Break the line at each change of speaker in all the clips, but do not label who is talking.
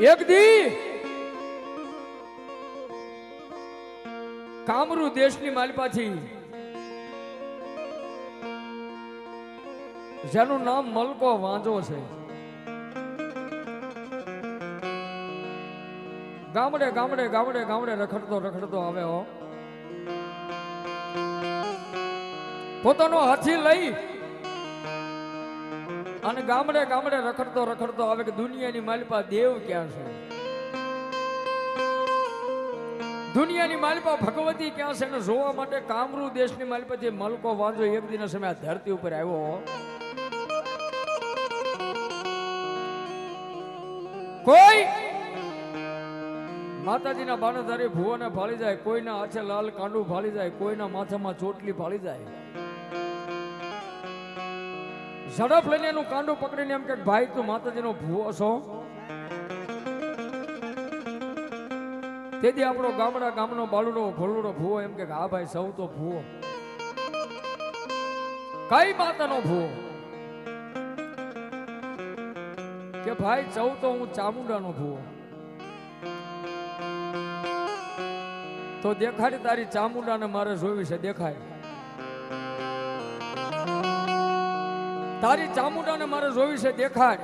એક દી. કામરૂ દેશની માલપાથી જેનું નામ મલકો વાંજો છે. ગામડે ગામડે ગામડે ગામડે રખડતો રખડતો આવે હો. પોતાનો હાથી લઈ અને ગામડે ગામડે રખડતો રખડતો આવે કે દુનિયાની માલિપા દેવ ક્યાં છે? દુનિયાની માલિપા ભગવતી ક્યાં છે ને જોવા માટે કામરૂ દેશની માલિપાથી મલકો વાંજો એક દિન સમય આ ધરતી ઉપર આવ્યો કોઈ માતાજીના બાણધારી ભુવાને ફાળી જાય, કોઈના હાથે લાલ કાંડું ફાળી જાય, કોઈના માથામાં ચોટલી ફાળી જાય. ઝડપ લઈને એનું કાંડું પકડીને એમ કે, ભાઈ, તું માતાજીનો ભૂવો છો. તેથી આપણો ગામડા ગામનો બાલુડો, ભોલુડો ભૂવો એમ કે, હા, ભાઈ, સૌ તો ભૂવો. કઈ માતાનો ભૂવો? કે, ભાઈ, સૌ તો હું ચામુંડાનો ભૂવો. તો દેખાડી તારી ચામુંડાને મારે જોવી છે, દેખાય. તારી ચામુંડાને મારે જોવી છે, દેખાડ.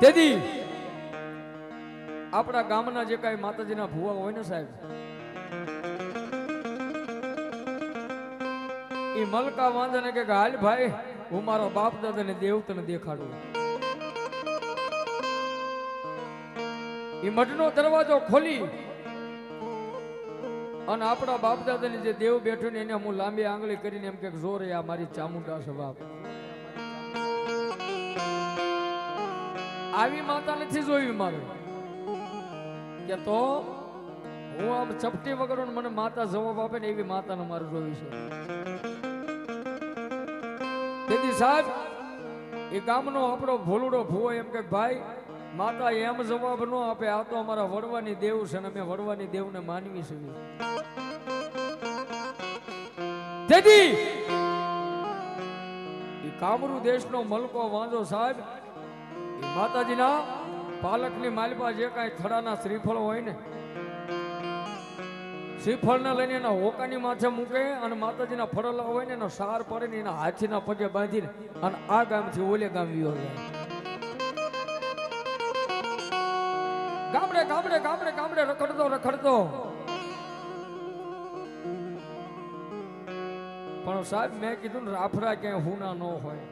તેથી, આપણા ગામના જે કાંઈ માતાજીના ભુવા હોય ને સાહેબ, એ મલકા વાંધને કે હાલ ભાઈ, હું મારા બાપ દાદાને દેવ તને દેખાડું. એ મઢનો દરવાજો ખોલી અને આપણા બાપ દાદાની જે દેવ બેઠો ને એને હું લાંબી આંગળી કરીને એમ કે જોર આ મારી ચામુંડા છે આવી માતા નથી જોયું મારે. કે તો હું આમ ચપટી વગર મને માતા જવાબ આપે ને એવી માતાને મારે જોયું છે. તેથી સાહેબ, એ ગામનો આપણો ભોલુડો ભૂવો એમ કે, ભાઈ માતા એમ જવાબ ન આપે, આ તો અમારા વડવાની દેવ છે અને અમે વડવાની દેવને માનવી છીએ. તેથી એ કામરૂ દેશનો મલકો વાંધો સાહેબ માતાજીના પાલકની માલપા જે કાંઈ થડાના શ્રીફળ હોય ને, શ્રીફળને લઈને એના હોકાની માથે મૂકે અને માતાજીના ફળલા હોય ને એનો સાર પડે ને એના હાથીના પગે બાંધીને અને આ ગામથી ઓલે ગામ વિયો જાય ગામડે ગામડે ગામડે ગામડે રખડતો રખડતો. પણ સાહેબ, મેં કીધું ને, રાફડા ક્યાંય હુના ન હોય.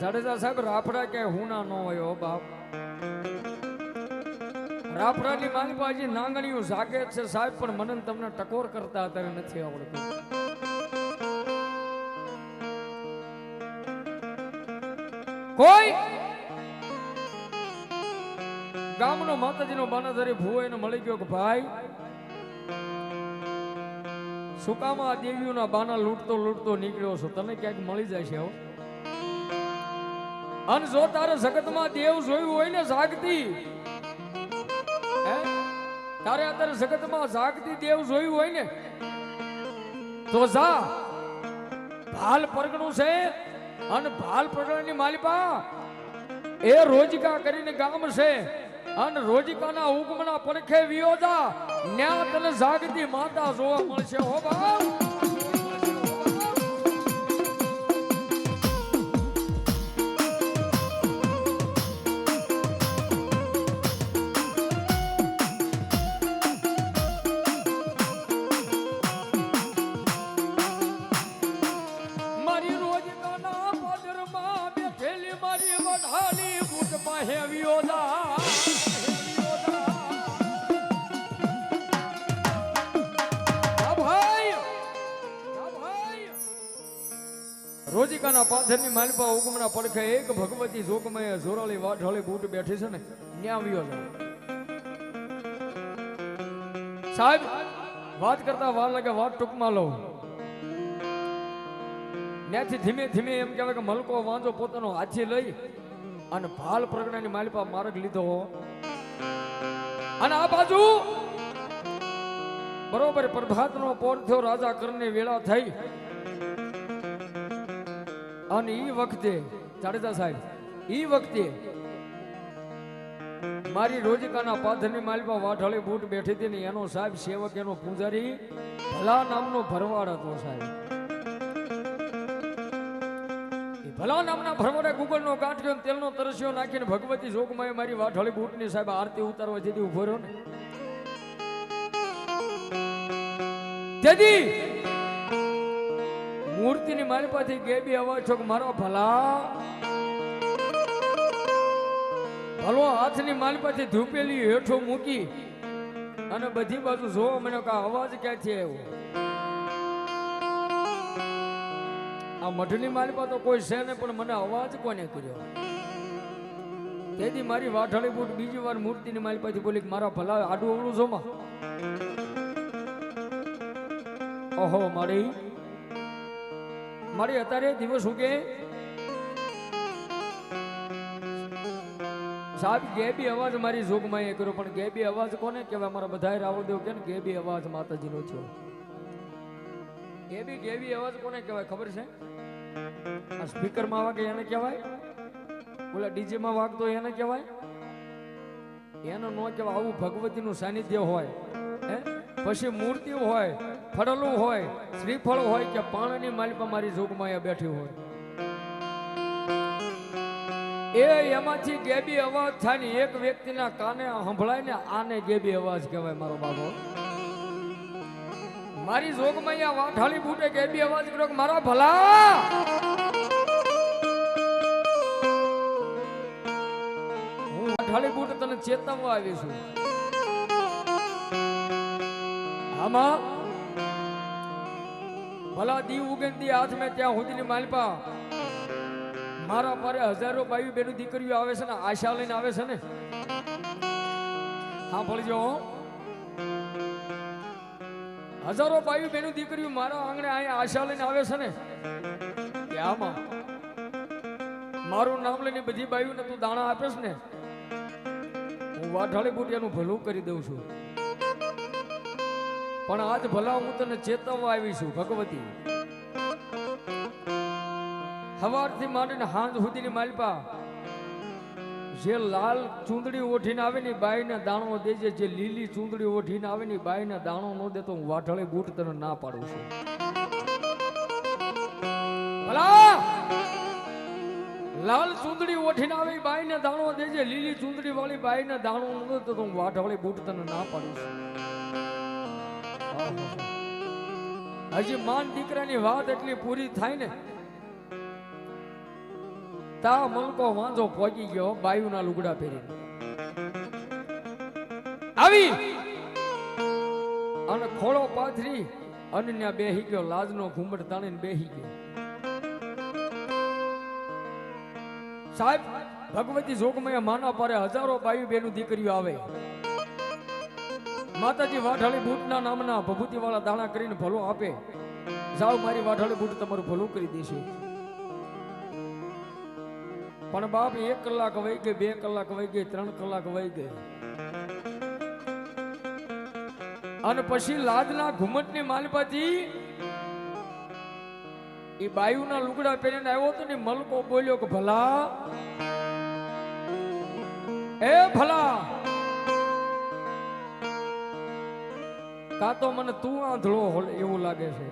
જાડેજા સાહેબ, રાફડા ક્યાંય હુના ન હોય, હો બાપ. રાફડાની માલિપા હજી નાંગણીઓ જાગે છે સાહેબ, પણ મને તમને ટકોર કરતા અત્યારે નથી આવડતું. કોઈ ગામનો માતાજીનો બાનાધારી ભૂવો એને મળી ગયો કે ભાઈ સુકામાં આ દેવીઓના બાના લૂંટતો લૂંટતો નીકળ્યો છો? તને ક્યાંક મળી જાય છે હો. અને જો તારે જગતમાં દેવ જોયું હોય ને જાગતી, હે? તારે અત્યારે જગતમાં જાગતી દેવ જોયું હોય ને, તો જા. ભાલ પરગણું છે અને ભાલ પરગણની માલિપા એ રોજકા કરીને ગામ છે. અને રોજિકાના હુકમના પરખે વિયોજા ન્યા તને જાગતી માતા જોવા મળશે હો બાપ. રોજિકાના પાથરની માલપા હુકમના પડખે એક ભગવતી જોગમય જોરાળી વાઢાળી બૂટ બેઠી છે ને, ન્યા વિયો સાહેબ, વાત કરતા વાર લાગે વાત ટૂંકમાં લો ત્યાંથી ધીમે ધીમે એમ કહેવાય કે મલકો વાંજો પોતાનો હાથી લઈ અને ભાલ પ્રગટાની માલિપા માર્ગ લીધો. અને આ બાજુ બરોબર પ્રભાતનો પોર થયો, રાજા કરની વેળા થઈ. અને એ વખતે, જાડેજા સાહેબ એ વખતે મારી રોજિકાના પાથરની માલમાં વાઢાળી બૂટ બેઠી હતી ને એનો સાહેબ સેવક, એનો પૂજારી ભલા નામનો ભરવાડ હતો સાહેબ. ભલા નામના ભરવાડે ગુગલનો ગાંઠિયો ને તેલનો તરસ્યો નાખીને ભગવતી જોગમાં મારી વાઢાળી બૂટની સાહેબ આરતી ઉતારવા જેથી ઊભો રહ્યો ને. મૂર્તિની મારી પાસે ગેબી અવાજ છો કે મારો ભલા? ભલો હાથની મારી પાસે ધૂપેલી હેઠો મૂકી અને બધી બાજુ જોવો મને કે અવાજ ક્યાંથી આવ્યો? આ મઢની માલિપા તો કોઈ છે ને પણ મને અવાજ કોને કર્યો? તેથી મારી વાઠાળી બૂટ બીજી વાર મૂર્તિની માલિપાથી બોલી કે મારા ભલા, આડું અવળું જોમાં. ઓહો, મારી. મારી અત્યારે દિવસ ઉગે સાહેબ, ગેબી અવાજ મારી જોગમાં એ કર્યો, પણ ગેબી અવાજ કોને કહેવાય? મારા બધાએ રાવો દેવ કે ગેબી અવાજ માતાજીનો થયો ગેબી ગેબી અવાજ કોને કહેવાય? ખબર છે? આ સ્પીકરમાં વાગે એને કહેવાય? બોલા ડીજે માં વાગતો એને કહેવાય? એનો નો કહેવાય, આવું ભગવતીનું સાનિધ્ય હોય, હે? પછી મૂર્તિ હોય ફળલું હોય, શ્રીફળ હોય કે પાણીની માલિકા મારી જોગમાં બેઠી હોય. એ એમાંથી ગેબી અવાજ થાય ને એક વ્યક્તિના કાને સંભળાય ને આને ગેબી અવાજ કહેવાય મારો બાબો મારી જોગમાં આ વાઠાળી બૂટે ગેબી અવાજ કર્યો મારા ભલા! હું વાઠાળી બૂટ તને ચેતવવા આવી છું. આમાં ભલા દીવ ઉગેનથી હાથ મેં ત્યાં હુદીની માલપા. મારા પારે હજારો બાયુ બેનું દીકરીઓ આવે છે ને, આશા લઈને આવે છે ને. હા. ભળજો હજારો બાયુ બેનું દીકરીઓ મારા આંગણે અહીંયા આશા લઈને આવે છે ને. આમાં મારું નામ લઈને બધી બાયુને તું દાણા આપેસ ને. હું વાઢાળી બુટિયાનું ભલું કરી દઉં છું. પણ આજ ભલા હું તને ચેતવવા આવી છું, ભગવતી. સવારથી માંડીને હાંજ સુધીની માલપા, જે લાલ ચૂંદડી ઓઠીને આવે ને બાઈને દાણો દેજે, જે લીલી ચૂંદડી ઓઠીને આવે ને બાઈને દાણો ન દે તો હું વાઢળે બૂટ તને ના પાડું છું. ભલા! લાલ ચૂંદડી ઓઠીને આવે બાઈને દાણો દેજે, લીલી ચૂંદડી વાળી બાઈને દાણો ન દે તો હું વાઢળે બૂટ તને ના પાડું છું. હજી માન દીકરાની વાત એટલી પૂરી થાય ને, તા મલકો વાંધો પહોંચી ગયો, બાયુના લુગડા પહેરીને. આવી! અને ખોળો પાથરી, અનન્યા બેહી ગયો, લાજનો ઘૂમટ તાણીને બેહી ગયો. સાહેબ, ભગવતી જોગમય માના પારે હજારો બાયુ બેનું દીકરીઓ આવે. માતાજી વાઢાળી બૂટના નામના ભભૂતિ વાળા દાણા કરીને ભલો આપે. જાઓ મારી વાઢાળી બૂટ તમારું ભલું કરી દેશે. પણ બાપ એક કલાક વહી ગઈ, બે કલાક વહી ગઈ, ત્રણ કલાક વહી ગઈ. અને પછી લાદના ઘુમટની માલપાથી એ બાયુના લુગડા પહેરીને આવ્યો હતો ને, મલકો બોલ્યો કે, ભલા, એ ભલા કા તો મને તું આંધળો એવું લાગે છે.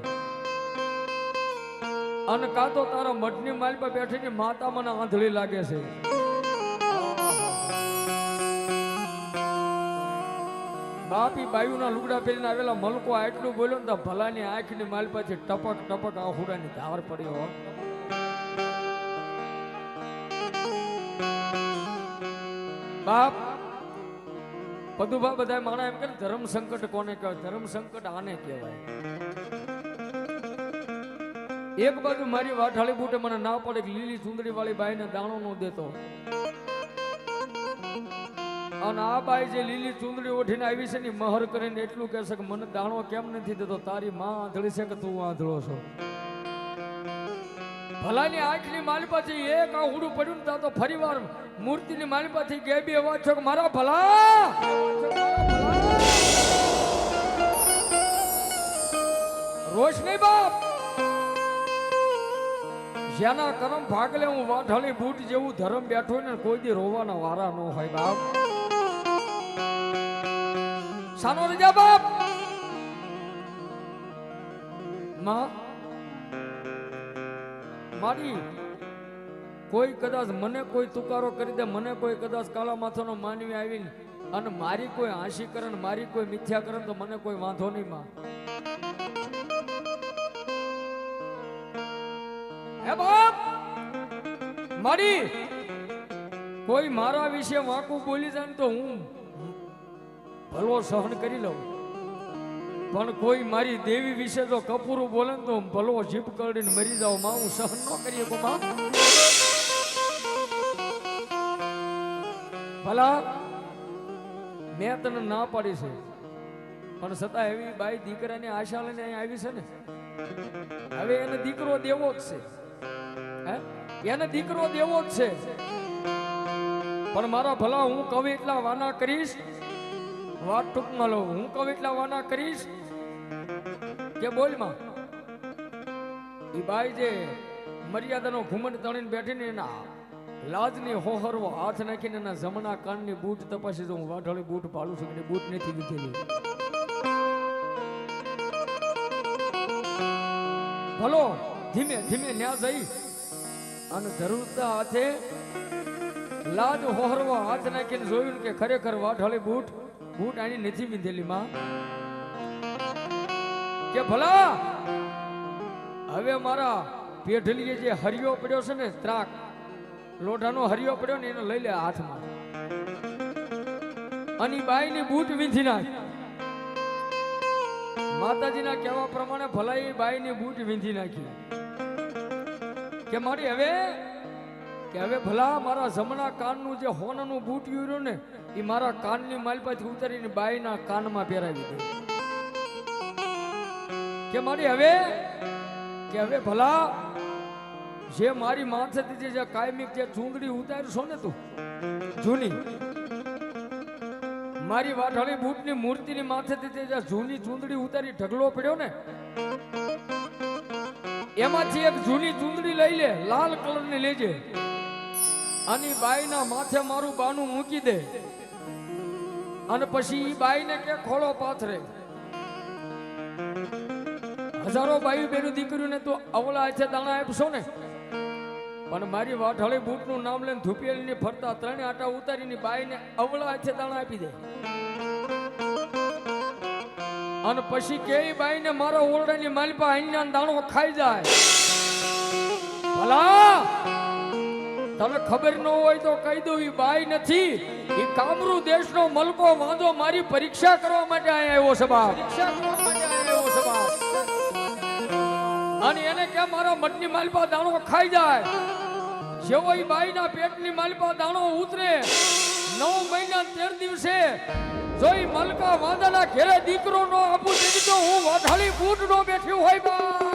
અને કાં તો તારા મઠની માલપા બેઠીને માતા મને આંધળી લાગે છે. બાપી બાયુના લુગડા પહેરીને આવેલા મલકો આટલું બોલ્યો ને તો ભલાની આંખની માલપાથી ટપક ટપક આહુડાની ધાર પડ્યો બાપ પદુભા બધા માણા એમ કે ધર્મ સંકટ કોને કહેવાય? ધર્મ સંકટ આને કહેવાય. એક બાજુ મારી વાઠાળી બૂટે મને ના પડે કે લીલી ચૂંદડી વાળી બાઈને દાણો નો દેતો. અને આ બાઈ જે લીલી ચૂંદડી ઓઠીને આવી છે ને મહર કરીને એટલું કહેશે કે, મને દાણો કેમ નથી દેતો? તારી માં આંધળી છે કે તું આંધળો છો? ભલાની આંખની માલિપાથી એક આહુડું પડ્યું ને તો ફરી વાર મૂર્તિની માલિપાથી ગેબી બે છો કે મારા ભલા! રોશની બાપ! જેના કરમ ભાગલે હું વાઢાળી બૂટ જેવું ધરમ બેઠો ને કોઈ દી રોવાના વારા ન હોય બાપ. સાનો રજા બાપ! માં મારી. કોઈ કદાચ મને કોઈ તુકારો કરી દે, મને કોઈ કદાચ કાળા માથાનો માનવી આવીને અને મારી કોઈ કરે મારી કોઈ મિથ્યા કરે તો મને કોઈ વાંધો નહીં, માં. હે બાપ, મારી, કોઈ મારા વિશે વાંકું બોલી જાય તો હું ભલો સહન કરી લઉં. પણ કોઈ મારી દેવી વિશે જો કપૂરું બોલે ને તો ભલો જીભ કરડીને મરી જાવમાં, હું સહન ન કરીએ શકું ભલા, મેં તને ના પાડી છે. પણ છતાં એવી બાઈ દીકરાની આશા લઈને અહીં આવી છે ને. હવે એને દીકરો દેવો જ છે. હે? એને દીકરો દેવો જ છે. પણ મારા ભલા, હું કવિ એટલા વાના કરીશ. વાત ટૂંકમાં લઉં. હું કવિ એટલા વાના કરીશ કે બોલમાં? એ બાઈ જે મર્યાદાનો ઘુમટ તણીને બેઠીને એના લાજની હોહરવો હાથ નાખીને એના જમણા કાનની બૂટ તપાસી હું વાઢળી બૂટ પાડું છું કે બૂટ નથી લીધેલી. ભલો, ધીમે ધીમે ન્યા જઈ અને જરૂરતા હાથે લાજ હોહરવો હાથ નાખીને જોયું કે ખરેખર વાઢળી બૂટ બૂટ આની નથી મીધેલી માં. કે ભલા, હવે મારા પેઢલીએ જે હરિયો પડ્યો છે ને ત્રાક લોઢાનો હરિયો પડ્યો ને એને લઈ લે હાથમાં. અને બાઈ બાઈની બૂટ વીંધી નાખ. માતાજીના કહેવા પ્રમાણે ભલાઈ બાઈની બૂટ વીંધી નાખી. કે મારી હવે, કે હવે ભલા મારા જમણા કાનનું જે હોનનું બૂટ યુર્યું ને, એ મારા કાનની માલ પાછી ઉતારીને બાઈના કાનમાં પહેરાવી દે. કે મારી હવે, કે હવે ભલા, જે મારી માથેથી જે કાયમી જે ચૂંદડી ઉતારશો ને તું, જૂની, મારી વાઢાળી બૂટની મૂર્તિની માથેથી જે જૂની ચૂંદડી ઉતારી ઢગલો પડ્યો ને, એમાંથી એક જૂની ચૂંદડી લઈ લે, લાલ કલરની લેજે અને બાઈના માથે મારું બાનું મૂકી દે, અને પછી ઈ બાઈને કે ખોળો પાથરે. હજારો બાઈ બેનું દીકરીઓને તો અવલા છે દાણા આપશો ને? પણ મારી વાઢાળી બૂટનું નામ લઈને ધૂપિયાળીને ફરતા ત્રણે આટા ઉતારીને બાઈને અવળા છે દાણા આપી દે. અને પછી કે બાઈને, મારા ઓરડાની માલપા અહીંના દાણો ખાઈ જાય. ભલા! તને ખબર ન હોય તો કહી દઉં એ બાઈ નથી. એ કામરૂ દેશનો મલકો વાંધો મારી પરીક્ષા કરવા માટે અહીંયા આવ્યો છે બાપ. પરીક્ષા કરવા અને એને કે મારા મઠની માલપા દાણો ખાઈ જાય. જેવો ઈ બાઈના પેટની માલપા દાણો ઉતરે, નવ મહિના તેર દિવસે જો ઈ મલકા વાંદાના ઘેરે દીકરો નો આપું તો હું વાધાળી ફૂટ નો બેઠી હોય બા.